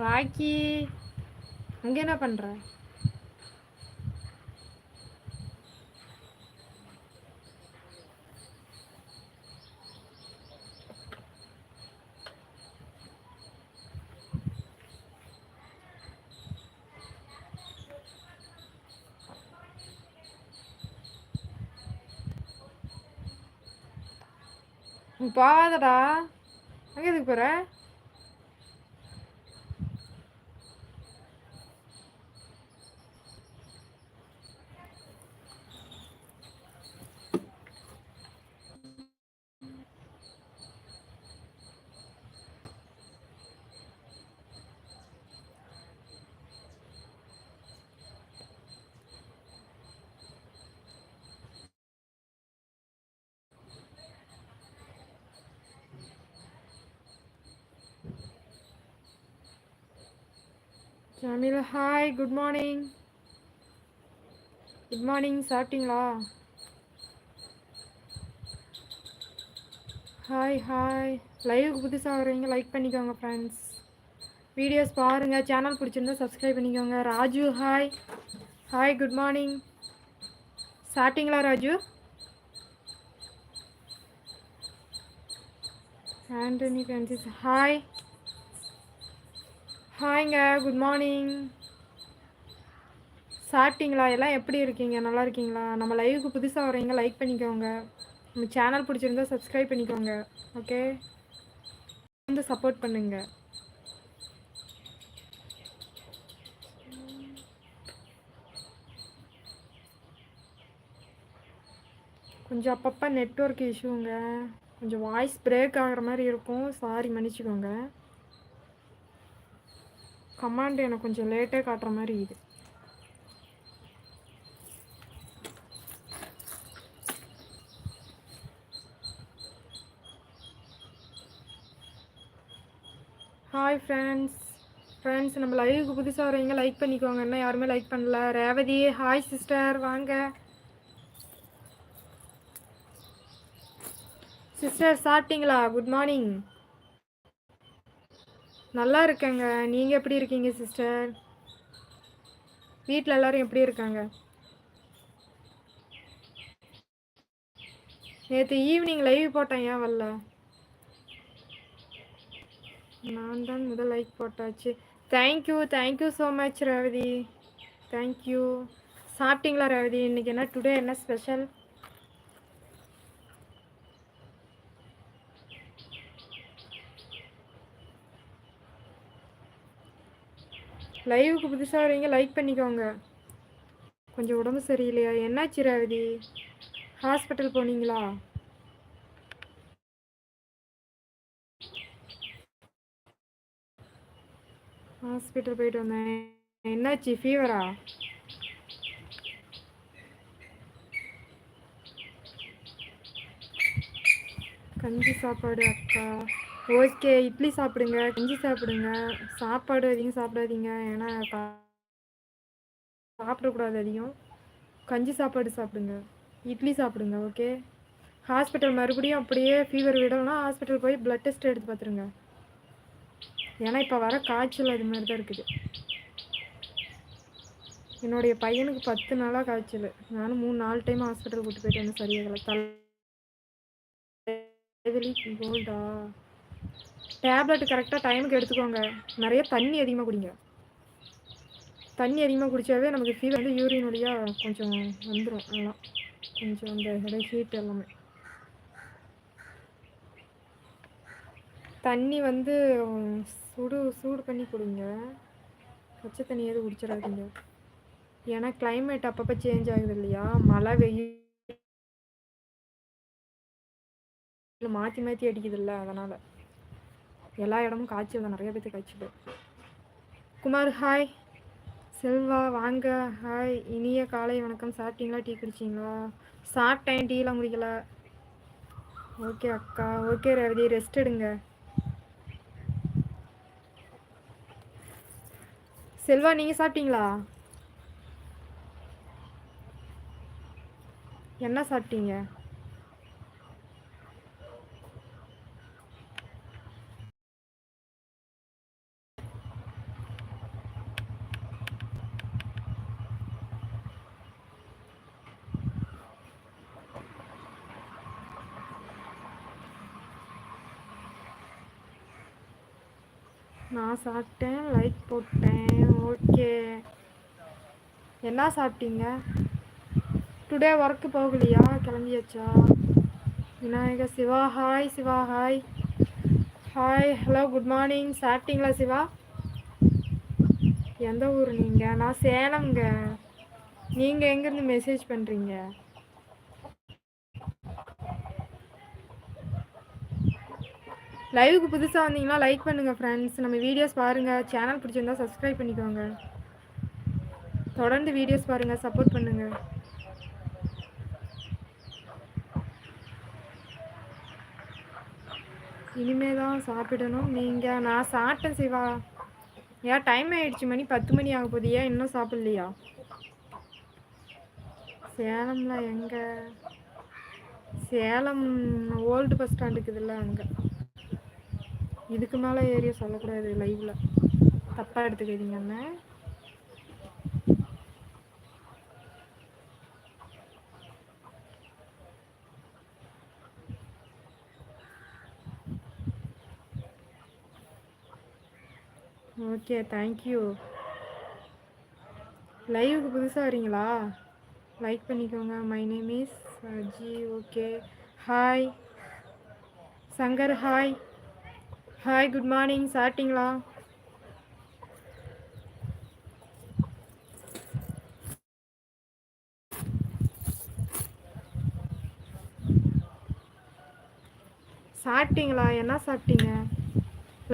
ராக்கி அங்கே என்ன பண்ணுற போகாதடா அங்கே எதுக்கு போகிற Jameel hi good morning good morning சாப்பிட்டீங்களா? ஹாய் ஹாய் லைவுக்கு புதுசாக வரீங்க லைக் பண்ணிக்கோங்க ஃப்ரெண்ட்ஸ் வீடியோஸ் பாருங்கள் சேனல் பிடிச்சிருந்தா சப்ஸ்கிரைப் பண்ணிக்கோங்க. Raju hi hi good morning சாப்பிட்டீங்களா ராஜு? ஆண்டனி ஃப்ரான்சிஸ் ஹாய் ஹாய்ங்க குட் மார்னிங் சாப்பிட்டீங்களா? எல்லாம் எப்படி இருக்கீங்க? நல்லா இருக்கீங்களா? நம்ம லைவுக்கு புதுசாக வரீங்க லைக் பண்ணிக்கோங்க. நம்ம சேனல் பிடிச்சிருந்தா சப்ஸ்கிரைப் பண்ணிக்கோங்க. ஓகே வந்து சப்போர்ட் பண்ணுங்க. கொஞ்சம் அப்பப்போ நெட்ஒர்க் இஷ்யூங்க கொஞ்சம் வாய்ஸ் பிரேக் ஆகிற மாதிரி இருக்கும். சாரி மன்னிச்சுக்கோங்க. கமாண்ட் எனக்கு கொஞ்சம் லேட்டாக காட்டுற மாதிரி இது. ஹாய் ஃப்ரெண்ட்ஸ் ஃப்ரெண்ட்ஸ் நம்ம லைவுக்கு புதுசாக வரீங்க லைக் பண்ணிக்கோங்க. என்ன யாருமே லைக் பண்ணல. ரேவதி ஹாய் சிஸ்டர் வாங்க. சிஸ்டர் சாப்பிட்டீங்களா? குட் மார்னிங் நல்லா இருக்கேங்க. நீங்கள் எப்படி இருக்கீங்க சிஸ்டர் வீட்டில் எல்லாரும் எப்படி இருக்காங்க? நேற்று ஈவினிங் லைவ் போட்டேன் ஏன் வரல? நான் தான் முதல் லைக் போட்டாச்சு. Thank you thank you so much Revathi. Thank you சாப்பிட்டீங்களா ரேவதி? இன்றைக்கி என்ன டுடே என்ன ஸ்பெஷல் லைவுக்கு புதுசாக வரீங்க லைக் பண்ணிக்கோங்க. கொஞ்சம் உடம்பு சரியில்லையா? என்னாச்சு ரேவதி? ஹாஸ்பிட்டல் போனீங்களா? ஹாஸ்பிட்டல் போயிட்டு வந்தேன். என்னாச்சு ஃபீவரா கஞ்சி சாப்பாடு அக்கா. ஓகே இட்லி சாப்பிடுங்க கஞ்சி சாப்பிடுங்க சாப்பாடு அதிகம் சாப்பிடாதீங்க. ஏன்னா சாப்பிடக்கூடாது அதிகம். கஞ்சி சாப்பாடு சாப்பிடுங்க. இட்லி சாப்பிடுங்க ஓகே? ஹாஸ்பிட்டல் மறுபடியும் அப்படியே ஃபீவர் விடணும்னா ஹாஸ்பிட்டல் போய் ப்ளட் டெஸ்ட் எடுத்து பார்த்துருங்க. ஏன்னா இப்போ வர காய்ச்சல் அது மாதிரி தான் இருக்குது. என்னுடைய பையனுக்கு பத்து நாளாக காய்ச்சல். நானும் மூணு நாலு டைம் ஹாஸ்பிட்டல் கூட்டு போயிட்டு வந்து சரியாகலை தலை கோல்டா டேப்லெட் கரெக்டாக டைமுக்கு எடுத்துக்கோங்க. நிறைய தண்ணி அதிகமாக குடிங்க. தண்ணி அதிகமாக குடித்தாவே நமக்கு ஃபீவர் வந்து யூரின் வழியாக கொஞ்சம் வந்துடும் எல்லாம் கொஞ்சம் அந்த ஹீட் எல்லாமே. தண்ணி வந்து சுடு சூடு பண்ணி குடிங்க. பச்சை தண்ணி எதுவும் குடிச்சிடாதீங்க. ஏன்னா கிளைமேட் அப்பப்போ சேஞ்ச் ஆகுது இல்லையா? மழை வெயில் மாற்றி மாற்றி அடிக்குதுல்ல அதனால். எல்லா இடமும் காய்ச்சல் தான் நிறைய பேர்த்து காய்ச்சல் குமார் ஹாய் செல்வா வாங்க ஹாய் இனிய காலை வணக்கம். சாப்பிட்டீங்களா? டீ குடிச்சிங்களா? சாப்பிட்டேன். டீலாம் குடிக்கல. ஓகே அக்கா. ஓகே ரேவதி. ரெஸ்ட் எடுங்க. செல்வா நீங்கள் சாப்பிட்டீங்களா? என்ன சாப்பிட்டீங்க? நான் சாப்பிட்டேன் லைக் போட்டேன். ஓகே என்ன சாப்பிட்டீங்க? டுடே ஒர்க்கு போகலையா? கிளம்பியாச்சா? Vinayagar Siva hi Siva hi hi hello good morning சாப்பிட்டீங்களா சிவா? எந்த ஊர் நீங்கள் நான் சேலம்ங்க. நீங்கள் எங்கேருந்து மெசேஜ் பண்ணுறீங்க லைவுக்கு புதுசாக வந்தீங்கன்னா லைக் பண்ணுங்கள் ஃப்ரெண்ட்ஸ் நம்ம வீடியோஸ் பாருங்கள் சேனல் பிடிச்சிருந்தா சப்ஸ்கிரைப் பண்ணிக்கோங்க. தொடர்ந்து வீடியோஸ் பாருங்கள் சப்போர்ட் பண்ணுங்கள் இனிமே தான் சாப்பிடணும். நீங்கள் நான் சாப்பிட்டேன் சிவா. ஏன் டைம் ஆயிடுச்சு மணி பத்து மணி ஆக போகுது. ஏன் இன்னும் சாப்பிட்லையா? சேலம்ல எங்கே? சேலம் ஓல்டு பஸ் ஸ்டாண்டுக்குதுல்ல அங்கே. இதுக்கு மேலே ஏரியா சொல்லக்கூடாது லைவில் தப்பாக எடுத்துக்கிறீங்க அண்ணன் ஓகே தேங்க்யூ லைவுக்கு புதுசாக வரீங்களா? லைக் பண்ணிக்கோங்க. My name is G okay hi Shankar hi hi good morning சாப்பிட்டீங்களா? சாப்பிட்டீங்களா? என்ன சாப்பிட்டீங்க?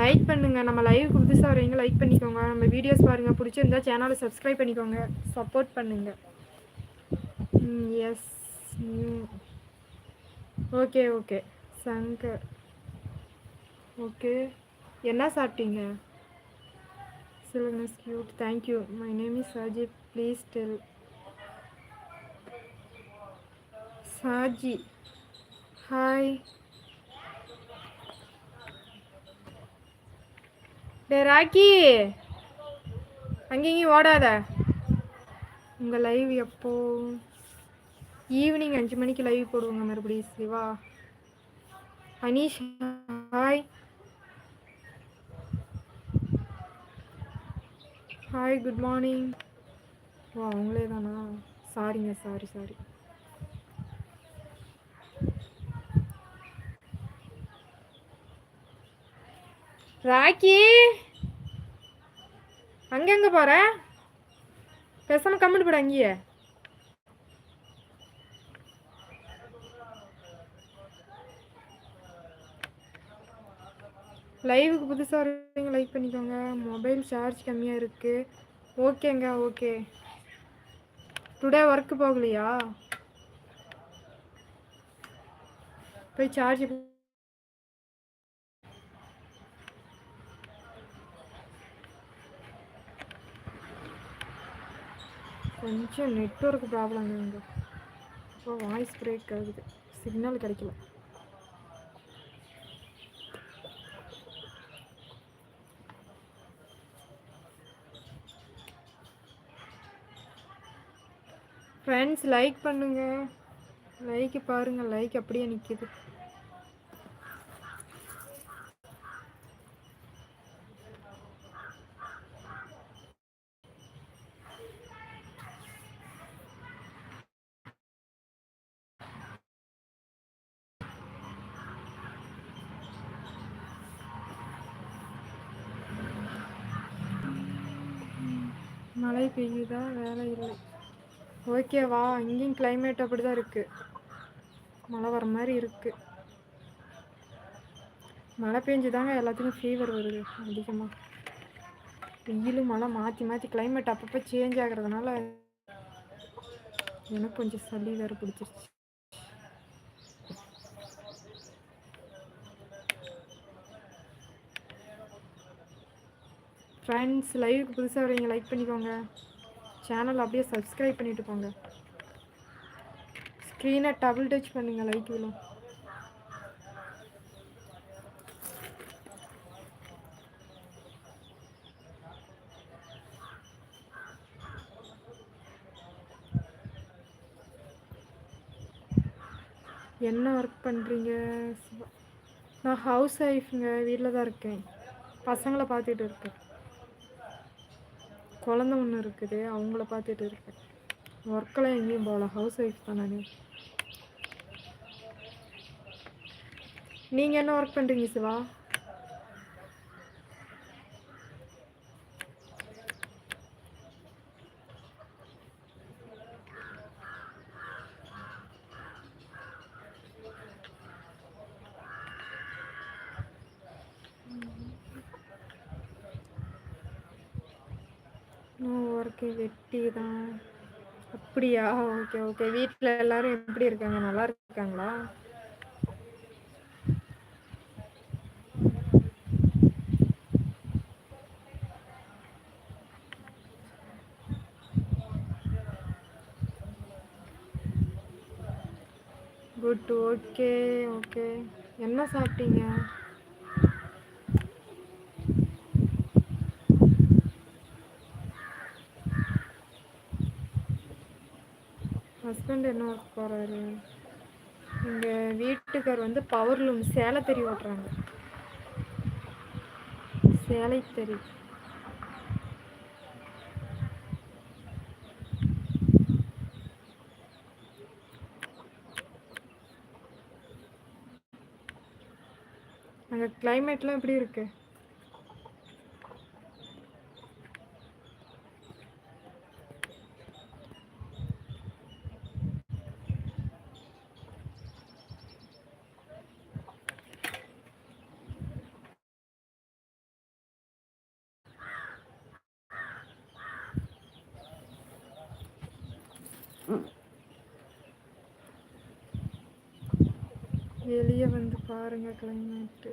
லைக் பண்ணுங்க. நம்ம லைவ் புதுசாக வரீங்க லைக் பண்ணிக்கோங்க. நம்ம வீடியோஸ் பாருங்கள் பிடிச்சிருந்தா சேனலை சப்ஸ்கிரைப் பண்ணிக்கோங்க. சப்போர்ட் பண்ணுங்க. Yes okay okay Shankar. Okay. என்ன சாப்பிட்டீங்க? சில்வனஸ் cute thank you my name is Saji please tell Saji hi day Rocky. அங்கேயும் ஓடாத. உங்கள் லைவ் எப்போ? ஈவினிங் அஞ்சு மணிக்கு லைவ் போடுவோங்க மறுபடியும் Siva. Aneesh hi hi good morning ஓ அவங்களே தானா சாரிங்க சாரி சாரி ராக்கி! அங்க போகிற பேசாமல் கம்மிட்டு போட அங்கேயே. லைவுக்கு புதுசாக இருக்கீங்க லைக் பண்ணிக்கோங்க. மொபைல் சார்ஜ் கம்மியாக இருக்குது ஓகேங்க ஓகே டுடே ஒர்க்கு போகலையா? போய் சார்ஜ் கொஞ்சம் நெட்ஒர்க் ப்ராப்ளம் இங்கே. இப்போ வாய்ஸ் பிரேக் ஆகுது. சிக்னல் கிடைக்கல. ஃப்ரெண்ட்ஸ் லைக் பண்ணுங்கள் லைக்கு பாருங்கள் லைக் அப்படியே நிற்கிது மழை பெய்யுதா? வேலை இல்லை. ஓகேவா? இங்கேயும் கிளைமேட் அப்படி தான் இருக்குது மழை வர மாதிரி இருக்குது மழை பெஞ்சுதாங்க எல்லாத்துக்கும் ஃபீவர் வருது அதிகமாக வெயிலும் மழை மாற்றி மாற்றி கிளைமேட் அப்பப்போ சேஞ்ச் ஆகிறதுனால எனக்கு கொஞ்சம் சளி வேறு பிடிச்சிருச்சு. ஃப்ரெண்ட்ஸ் லைவுக்கு புதுசாக வரீங்க லைக் பண்ணிக்கோங்க. சேனல் அப்படியே சப்ஸ்கிரைப் பண்ணிட்டு போங்க. ஸ்க்ரீனை டபுள் டச் பண்ணுங்கள் லைக் விழும் என்ன ஒர்க் பண்ணுறீங்க நான் ஹவுஸ் ஒய்ஃபுங்க வீட்டில் தான் இருக்கேன். பசங்களை பார்த்துட்டு இருக்கேன். குழந்த ஒன்று இருக்குது அவங்கள பார்த்துட்டு இருக்கேன். ஒர்க்கெல்லாம் எங்கேயும் போகல. ஹவுஸ் ஒய்ஃப் தான் நான். நீங்கள் என்ன ஒர்க் பண்ணுறீங்க சிவா? இருக்கு வெட்டி தான் அப்படியா? ஓகே ஓகே வீட்டில் எல்லாரும் எப்படி இருக்காங்க? நல்லா இருக்காங்களா? குட் ஓகே ஓகே என்ன சாப்பிட்டீங்க? ஹஸ்பண்ட் என்ன ஒர்க் போகிறாரு எங்கள் வீட்டுக்கார் வந்து பவர் லூம் சேலை தெரி ஓட்டுறாங்க. சேலை தெரி அங்கே கிளைமேட்லாம் எப்படி இருக்குது வெளியே வந்து பாருங்கள் கிளைமேட்டு